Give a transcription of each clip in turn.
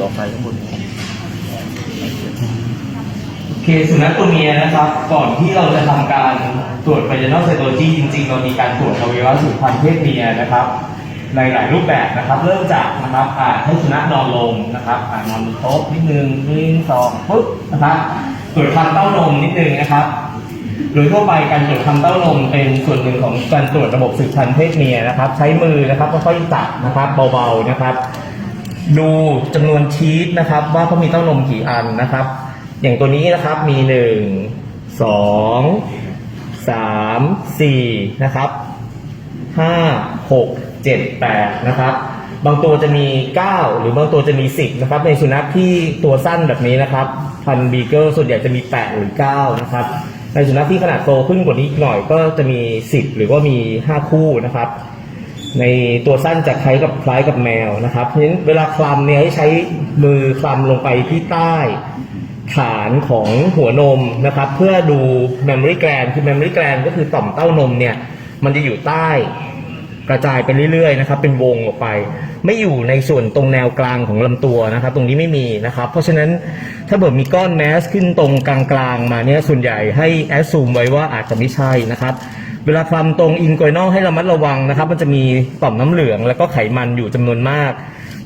ียวไฟข้างบนนี้โอเคสุนัขตัวเมียนะครับ ก่อนที่เราจะทำการตรวจไฟเนอลไซโตจีจริงๆ เรามีการตรวจอวัยวะสืบพันธุ์เพศเมียนะครับ ในหลายรูปแบบนะครับ เริ่มจากนะครับอ่าให้สุนัขนอนลงนะครับอ่านอนบนโต๊ะนิดนึงหนึ่งสองปุ๊บนะครับตรวจคันเต้านมนิดนึงนะครับ โดยทั่วไปการตรวจคันเต้านมเป็นส่วนหนึ่งของการตรวจระบบสืบพันธุ์เพศเมียนะครับ ใช้มือนะครับค่อยๆจับนะครับเบาๆนะครับ ดูจำนวนชีสนะครับ ว่าเขามีเต้านมกี่อันนะครับ อย่างตัวนี้นะครับมีหนึ่งสองสามสี่นะครับห้าหกเจ็ดแปดนะครับ บางตัวจะมี9หรือบางตัวจะมี10นะครับ ในสุนัขที่ตัวสั้นแบบนี้นะครับพันบีเกิลส่วนใหญ่จะมี8หรือ9นะครับในสุนัขที่ขนาดโตขึ้นกว่านี้หน่อยก็จะมี10หรือว่ามี5คู่นะครับ ในตัวสั้นจะคล้ายกับคล้ายกับแมวนะครับเพราะฉะนั้นเวลาคลำเนี่ยให้ใช้มือคลำลงไปที่ใต้ฐานของหัวนมนะครับ เพื่อดู memory gland คือ memory gland ก็คือต่อมเต้านมเนี่ยมันจะอยู่ใต้กระจายไปเรื่อยๆนะครับ เป็นวงออกไป ไม่อยู่ในส่วนตรงแนวกลางของลำตัวนะครับ ตรงนี้ไม่มีนะครับ เพราะฉะนั้นถ้าเกิดมีก้อนแมสขึ้นตรงกลางๆมาเนี่ยส่วนใหญ่ให้แอดซูมไว้ว่าอาจจะไม่ใช่นะครับ เวลาคลำตรงอินโกยนอลให้ระมัดระวังนะครับ มันจะมีต่อมน้ำเหลือง แล้วก็ไขมันอยู่จำนวนมาก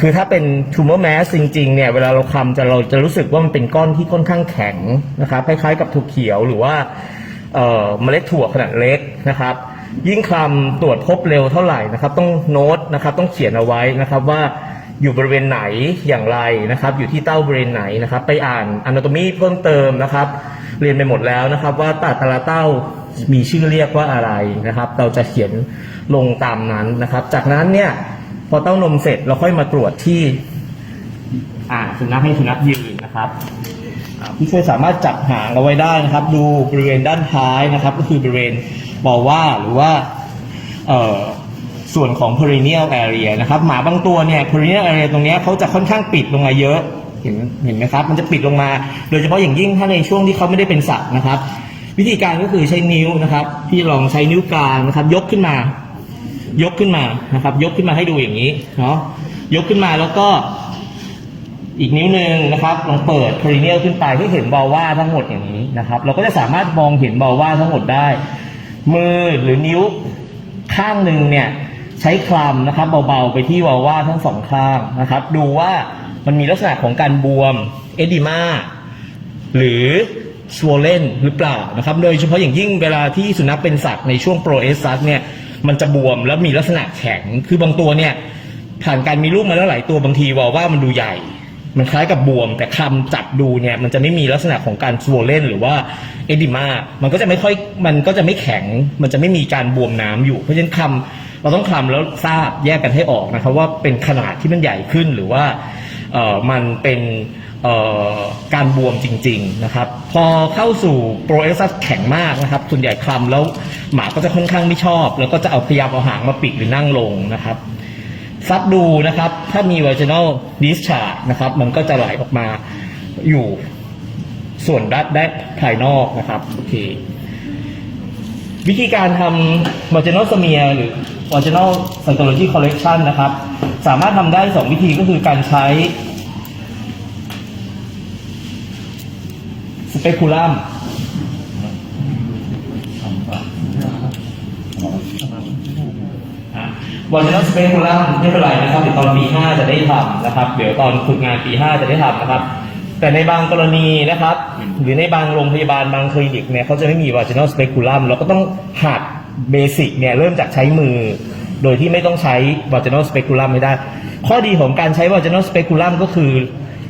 คือถ้าเป็นทูมอร์แมสจริงๆเนี่ยเวลาเราคลำจะเราจะรู้สึกว่ามันเป็นก้อนที่ค่อนข้างแข็งนะครับคล้ายๆกับถั่วเขียวหรือว่าเมล็ดถั่วขนาดเล็กนะครับ ยิ่งคลำตรวจพบเร็วเท่าไหร่นะครับ ต้องโน้ตนะครับต้องเขียนเอาไว้นะครับว่าอยู่บริเวณไหนอย่างไรนะครับ อยู่ที่เต้าบริเวณไหนนะครับ ไปอ่านอนาโตมีเพิ่มเติมนะครับ เรียนไปหมดแล้วนะครับ ว่าต่แต่ละเต้า มีชื่อเรียกว่าอะไรนะครับ เราจะเขียนลงตามนั้นนะครับ จากนั้นเนี่ยพอเต้านมเสร็จเราค่อยมาตรวจที่อ่าสุนัขให้สุนัขยืนนะครับอ่าผู้ช่วยสามารถจับหางเอาไว้ได้นะครับ ดูบริเวณด้านท้ายนะครับ ก็คือบริเวณบอว่าหรือว่าเออส่วนของ perineal area นะครับหมาบางตัวเนี่ย perineal area ตรงนี้เขาจะค่อนข้างปิดลงมาเยอะเห็นเห็นไหมครับ มันจะปิดลงมา โดยเฉพาะอย่างยิ่งถ้าในช่วงที่เขาไม่ได้เป็นสัตว์นะครับ วิธีการก็คือใช้นิ้วนะครับ พี่ลองใช้นิ้วกลางนะครับ ยกขึ้นมา ยกขึ้นมานะครับ ยกขึ้นมาให้ดูอย่างนี้เนาะยกขึ้นมาแล้วก็ อีกนิ้วหนึ่งนะครับลองเปิด perineal ขึ้นไปให้เห็นบอลว่าทั้งหมดอย่างนี้นะครับ เราก็จะสามารถมองเห็นบอลว่าทั้งหมดได้ มือหรือนิ้วข้างหนึ่งเนี่ยใช้คลำนะครับเบาๆไปที่วอลว่าทั้งสองข้างนะครับ ดูว่ามันมีลักษณะของการบวมเอดิมาหรือ swollen หรือเปล่านะครับ โดยเฉพาะอย่างยิ่งเวลาที่สุนัขเป็นสัตว์ในช่วงโปรเอสซัสเนี่ยมันจะบวมแล้วมีลักษณะแข็ง คือบางตัวเนี่ยผ่านการมีลูกมาแล้วหลายตัวบางทีวอลว่ามันดูใหญ่ มันคล้ายกับบวม แต่คำจับดูเนี่ยมันจะไม่มีลักษณะของการส w วเล่นหรือว่าเอดิมามันก็จะไม่ค่อยมันก็จะไม่แข็ง มันจะไม่มีการบวมน้ำอยู่ เพราะฉะนั้นคำเราต้องคลำแล้วทราบแยกกันให้ออกนะครับว่าเป็นขนาดที่มันใหญ่ขึ้นหรือว่า มันเป็นเอ่อการบวมจริงๆนะครับ พอเข้าสู่โปรเอสซัสแข็งมากนะครับ ส่วนใหญ่คลำแล้วหมาก็จะค่อนข้างไม่ชอบ แล้วก็จะเอาพยายามเอาหางมาปิดหรือนั่งลงนะครับซัดดูนะครับ ถ้ามี vaginal discharge นะครับ มันก็จะไหลออกมาอยู่ส่วนด้านด้านภายนอกนะครับโอเควิธีการทำ vaginal smear หรือ vaginal cytology collection นะครับ สามารถทำได้สองวิธีก็คือการใช้ speculum วอร์จินอลสเปคูลัมไม่เป็นไรนะครับเดี๋ยวตอนปี 5 จะได้ทำนะครับ เดี๋ยวตอนฝึกงานปี 5 จะได้ทำนะครับ แต่ในบางกรณีนะครับ หรือในบางโรงพยาบาลบางคลินิกเนี่ยเขาจะไม่มีวอร์จินอลสเปคูลัมเราก็ต้องหัด เบสิกเนี่ยเริ่มจากใช้มือ โดยที่ไม่ต้องใช้วอร์จินอลสเปคูลัมไม่ได้ ข้อดีของการใช้วอร์จินอลสเปคูลัมก็คือ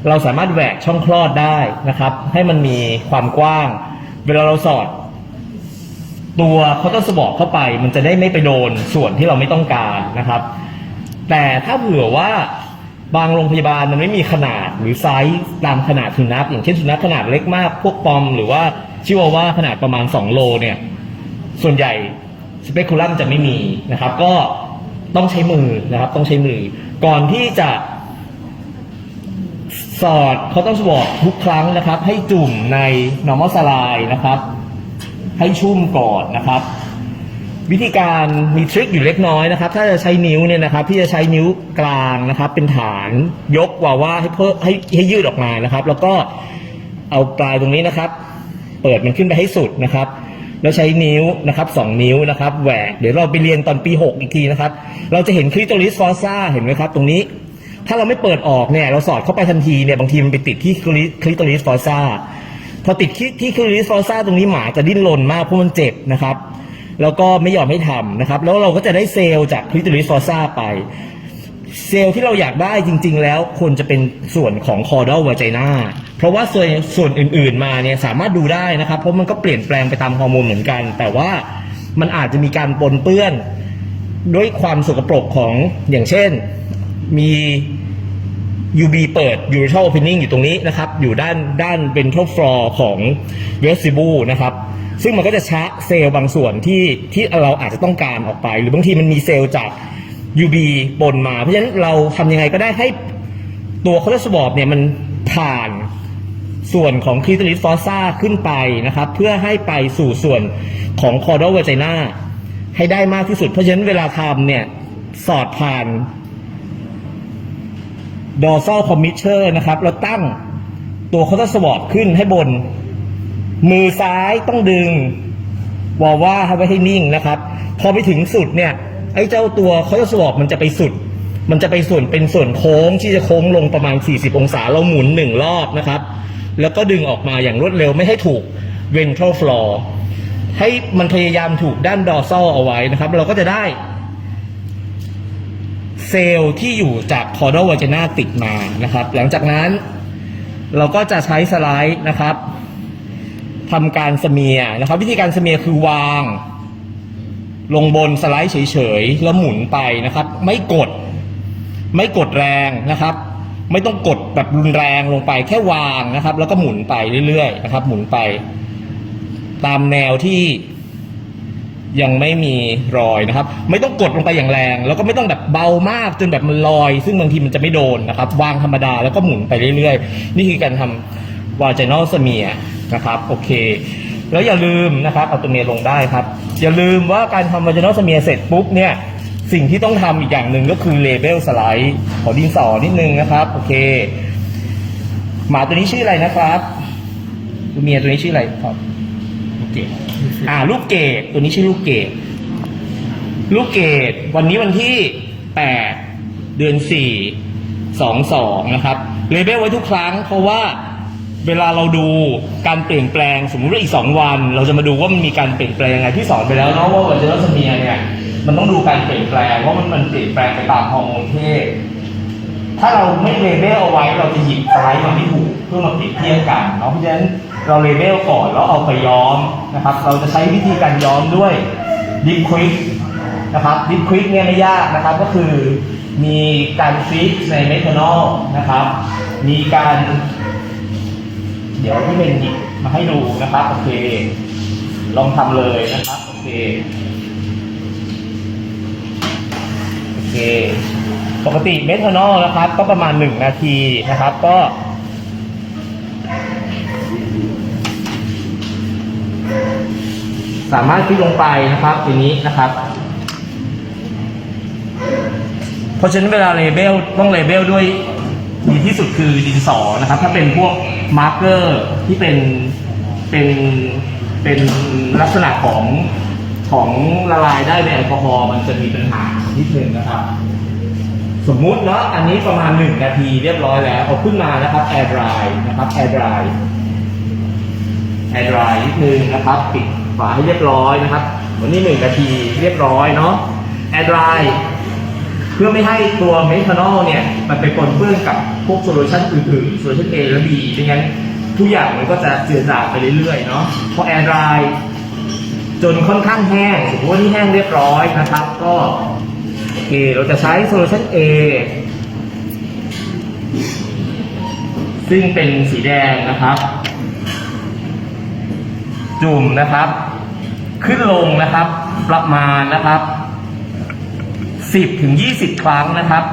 เราสามารถแหวกช่องคลอดได้นะครับ ให้มันมีความกว้าง เวลาเราสอด ตัวเขาต้องสบอกเข้าไป มันจะได้ไม่ไปโดนส่วนที่เราไม่ต้องการนะครับ แต่ถ้าเผื่อว่าบางโรงพยาบาลมันไม่มีขนาดหรือไซส์ตามขนาดสุนัขอย่างเช่นสุนัขขนาดเล็กมาก พวกปอม หรือว่าชิวาว่าขนาดประมาณ 2 โลเนี่ย ส่วนใหญ่ สเปคูลัมจะไม่มีนะครับ ก็ต้องใช้มือนะครับ ต้องใช้มือ ก่อนที่จะสอดเขาต้องสวอปทุกครั้งนะครับ ให้จุ่มใน normal saline นะครับ ให้ชุ่มก่อนนะครับ วิธีการมีทริคอยู่เล็กน้อยนะครับ ถ้าจะใช้นิ้วเนี่ยนะครับพี่จะใช้นิ้วกลางนะครับ เป็นฐานยกว่าว่าให้เพิ่มให้ให้ยืดออกมานะครับ แล้วก็เอาปลายตรงนี้นะครับ เปิดมันขึ้นไปให้สุดนะครับ แล้วใช้นิ้วนะครับสองนิ้วนะครับแหวกเดี๋ยวเราไปเรียนตอนปี 6 อีกทีนะครับ เราจะเห็นคลิโตริสฟอสซาเห็นไหมครับตรงนี้ ถ้าเราไม่เปิดออกเนี่ยเราสอดเข้าไปทันทีเนี่ยบางทีมันไปติดที่คลิโตริสฟอสซาพอติดที่ที่คลิโตริสฟอสซาตรงนี้หมาจะดิ้นรนมากเพราะมันเจ็บนะครับ แล้วก็ไม่ยอมให้ทำนะครับ แล้วเราก็จะได้เซลล์จากคลิโตริสฟอสซาไปเซลล์ที่เราอยากได้จริง ๆ แล้วควรจะเป็นส่วนของคอร์ด a ลวาจนา เพราะว่าส่วนส่วนอื่นๆมาเนี่ยสามารถดูได้นะครับ เพราะมันก็เปลี่ยนแปลงไปตามฮอร์โมนเหมือนกัน แต่ว่ามันอาจจะมีการปนเปื้อน ด้วยความสกปรกของอย่างเช่นมี UB เปิด ureteral opening อยู่ตรงนี้นะครับ อยู่ด้านด้าน ventral floor ของ vestibule นะครับ ซึ่งมันก็จะชะเซลล์บางส่วนที่ที่เราอาจจะต้องการออกไป หรือบางทีมันมีเซลล์จาก UB ปนมา เพราะฉะนั้นเราทำยังไงก็ได้ให้ตัวคอเลสเตอรอลเนี่ยมันผ่าน ส่วนของคลีตริสฟอสซาขึ้นไปนะครับ เพื่อให้ไปสู่ส่วนของคอร์ด a ลวา g จนาให้ได้มากที่สุด เพราะฉะนั้นเวลาทำเนี่ย สอดผ่านดอ r s a l commissure นะครับเราตั้งตัวคอร์สวอร์ดขึ้นให้บน มือซ้ายต้องดึงวอลว่าให้ไว้ให้นิ่งนะครับ พอไปถึงสุดเนี่ย ไอ้เจ้าตัวคอร์สวอร์ดมันจะไปสุดมันจะไปส่วนเป็นส่วนโค้งที่จะโค้งลงประมาณ 40 องศาเราหมุนหนึ่งรอบนะครับ แล้วก็ดึงออกมาอย่างรวดเร็วไม่ให้ถูก ventral floor ให้มันพยายามถูกด้านดอ r s a l เอาไว้นะครับ เราก็จะได้ เซลล์ที่อยู่จากคอร์ดวาจนาติดมานะครับ หลังจากนั้นเราก็จะใช้สไลด์นะครับทำการสเมียนะครับ วิธีการสเมียคือวาง ลงบนสไลด์เฉยๆ แล้วหมุนไปนะครับ ไม่กดไม่กดแรงนะครับ ไม่ต้องกดแบบรุนแรงลงไปแค่วางนะครับ แล้วก็หมุนไปเรื่อยๆนะครับ หมุนไป ตามแนวที่ยังไม่มีรอยนะครับ ไม่ต้องกดลงไปอย่างแรง แล้วก็ไม่ต้องแบบเบามากจนแบบมันลอย ซึ่งบางทีมันจะไม่โดนนะครับ วางธรรมดาแล้วก็หมุนไปเรื่อยๆ นี่คือการทำวาจ n น l สเมียนะครับโอเค แล้วอย่าลืมนะครับเอาตัวเมียลงได้ครับ อย่าลืมว่าการทำวาจ n น l สเมียเสร็จปุ๊บเนี่ย สิ่งที่ต้องทำอีกอย่างหนึ่งก็คือเลเบลสไลด์ขอดินสอนิดนึงนะครับ โอเค หมาตัวนี้ชื่ออะไรนะครับตัวเมียตัวนี้ชื่ออะไรครับโอเคอ่าลูกเกดตัวนี้ชื่อลูกเกดลูกเกดวันนี้วันที่แปดเดือนสี่สองสองนะครับเลเบลไว้ทุกครั้งเพราะว่าเวลาเราดูการเปลี่ยนแปลงสมมุติว่าอีกสองวัน เราจะมาดูว่ามันมีการเปลี่ยนแปลงยังไงที่สอนไปแล้วเนาะว่าวันเจอร์สเมียเนี่ย มันต้องดูการเปลี่ยนแปลงว่ามันมันเปลี่ยนแปลงไปตามฮอร์โมนเพศถ้าเราไม่เลเบลเอาไว้เราจะหยิบสไลด์มาไม่ถูกเพื่อมาเปรียบเทียบกันเนาะเพราะฉะนั้นเราเลเบลก่อนแล้วเอาไปย้อมนะครับ เราจะใช้วิธีการย้อมด้วยดิฟควิกนะครับดิฟควิกเนี่ยไม่ยากนะครับ ก็คือมีการฟิกในเมทานอลนะครับ มีการ เดี๋ยวที่เป็นหยิบมาให้ดูนะครับโอเค ลองทำเลยนะครับโอเค โอเค ปกติเมทานอลนะครับ ก็ประมาณ 1 นาทีนะครับ ก็สามารถคลิกลงไปนะครับทีนี้นะครับ เพราะฉะนั้นเวลาเลเบลต้องเลเบลด้วยดีที่สุดคือดินสอนะครับ ถ้าเป็นพวกมาร์กเกอร์ที่เป็นเป็นเป็นลักษณะของ ของละลายได้ในแอลกอฮอล์มันจะมีปัญหานิดนึงนะครับ สมมุติเนาะอันนี้ประมาณ 1 นาทีเรียบร้อยแล้วเอาขึ้นมานะครับแอร์ดรายนะครับแอร์ดรายแอร์ดรายนิดนึงนะครับ ปิดฝาให้เรียบร้อยนะครับ วันนี้ 1 นาทีเรียบร้อยเนาะแอร์ดรายเพื่อไม่ให้ตัวเมทานอลเนี่ยมันไปปนเปื้อนกับพวกโซลูชันอื่นๆโซลูชัน A และ B ไม่งั้นทุกอย่างมันก็จะเจือจางไปเรื่อยๆเนาะพอแอร์ดราย จนค่อนข้างแห้งสมมติว่านี่แห้งเรียบร้อยนะครับ ก็โอเคเราจะใช้โซลูชัน A ซึ่งเป็นสีแดงนะครับ จุ่มนะครับ ขึ้นลงนะครับ ประมาณนะครับ10ถึง20 ครั้งนะครับ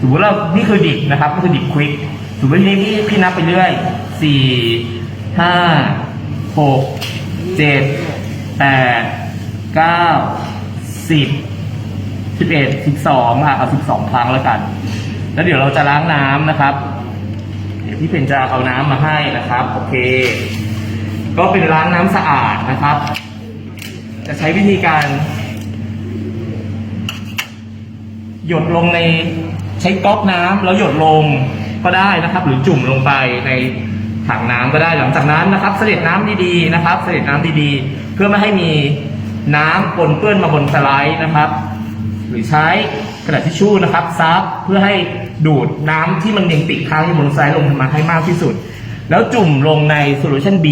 สมมติเรานี่คือดิบนะครับก็คือดิบควิกสมมตินี้พี่พี่นับไปเรื่อย4 5 6 7 8เก้าสิบสิบเอ็ดสิบสองอะเอาสิบสองครั้งแล้วกัน แล้วเดี๋ยวเราจะล้างน้ำนะครับ เดี๋ยวพี่เพนจะเอาน้ำมาให้นะครับ โอเค ก็เป็นล้างน้ำสะอาดนะครับ จะใช้วิธีการ หยดลงในใช้ก๊อกน้ำแล้วหยดลงก็ได้นะครับ หรือจุ่มลงไปในถังน้ำก็ได้หลังจากนั้นนะครับ เสด็จน้ำดีๆนะครับ เสด็จน้ำดีๆ เพื่อไม่ให้มีน้ำปนเปื้อนมาบนสไลด์นะครับ หรือใช้กระดาษทิชชู่นะครับซับเพื่อให้ดูดน้ำที่มันยังติดค้างอยู่บนสไลด์ลงมาให้มากที่สุด แล้วจุ่มลงในโซลูชัน B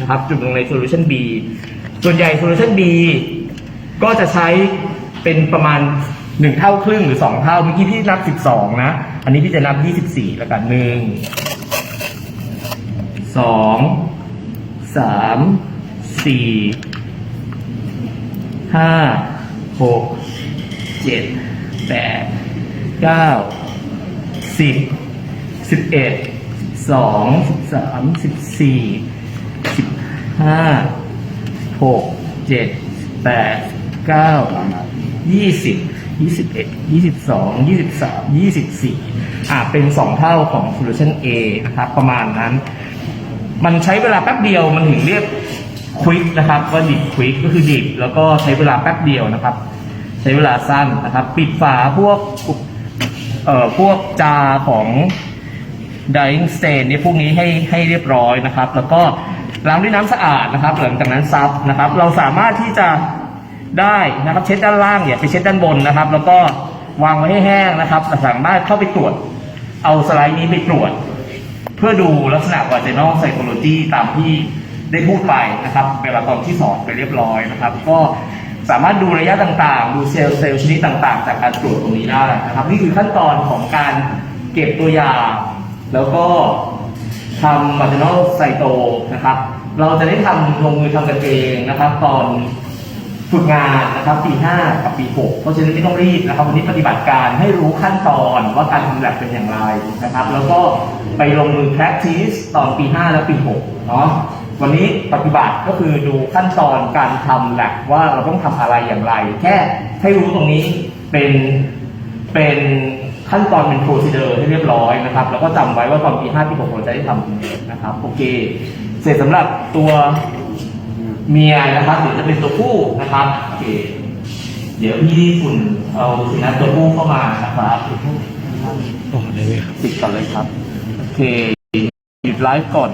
นะครับ จุ่มลงในโซลูชัน B ส่วนใหญ่โซลูชัน B ก็จะใช้เป็นประมาณหนึ่งเท่าครึ่งหรือสองเท่าเมื่อกี้พี่นับสิบสองนะ อันนี้พี่จะนับยี่สิบสี่แล้วกันหนึ่ง สี่ห้าหกเจ็ดแปดเก้าสิบสิบเอ็ดสองสิบสามสิบสี่สิบห้าหกเจ็ดแปดเก้ายี่สิบยี่สิบเอ็ดยี่สิบสองยี่สิบสามยี่สิบสี่อ่าเป็นสองเท่าของ solution A นะครับ ประมาณนั้น มันใช้เวลาแป๊บเดียวมันถึงเรียก ควิกนะครับว่าดิบควิกก็คือดิบแล้วก็ใช้เวลาแป๊บเดียวนะครับ ใช้เวลาสั้นนะครับ ปิดฝาพวกเอ่อพวกจาของ dying stain เนี่พวกนี้ให้ให้เรียบร้อยนะครับ แล้วก็ล้างด้วยน้ำสะอาดนะครับ หลังจากนั้นซับนะครับ เราสามารถที่จะได้นะครับ เช็ดด้านล่างอย่าไปเช็ดด้านบนนะครับ แล้วก็วางไว้ให้แห้งนะครับสามารถเข้าไปตรวจ เอาสไลด์นี้ไปตรวจ เพื่อดูลักษณะวาเจนอลไซโคโลจีตามที่ ได้พูดไปนะครับเวลาตอนที่สอนไปเรียบร้อยนะครับ ก็สามารถดูระยะต่างๆ ดูเซลล์เซลล์ชนิดต่างๆ จากการตรวจตรงนี้ได้นะครับ นี่คือขั้นตอนของการเก็บตัวอย่างแล้วก็ทำมาร์ i น a ลไซโตนะครับ เราจะได้ทำลงมือทำกันเองนะครับ ตอนฝึกงานนะครับปี 5 กับปี 6 เพราะฉะนั้นไม่ต้องรีบนะครับวันนี้ปฏิบัติการให้รู้ขั้นตอนว่าการทำแลบเป็นอย่างไรนะครับ แล้วก็ไปลงมือ practice ตอนปี 5 และปี 6 เนาะ วันนี้ปฏิบัติก็คือดูขั้นตอนการทำแลบว่าเราต้องทำอะไรอย่างไร แค่ให้รู้ตรงนี้เป็นเป็นขั้นตอนเป็น procedure ให้เรียบร้อยนะครับ แล้วก็จำไว้ว่าตอนปี5ปี6เราจะได้ทำตรงนี้นะครับโอเคเสร็จสำหรับตัวเมียนะครับเดี๋ยวจะเป็นตัวผู้นะครับโอเคเดี๋ยวพี่ที่ฝุ่นเอาสุนัขตัวผู้เข้ามานะครับต่อได้ไหมครับติดก่อนเลยครับโอเคหยุดไลฟ์ก่อน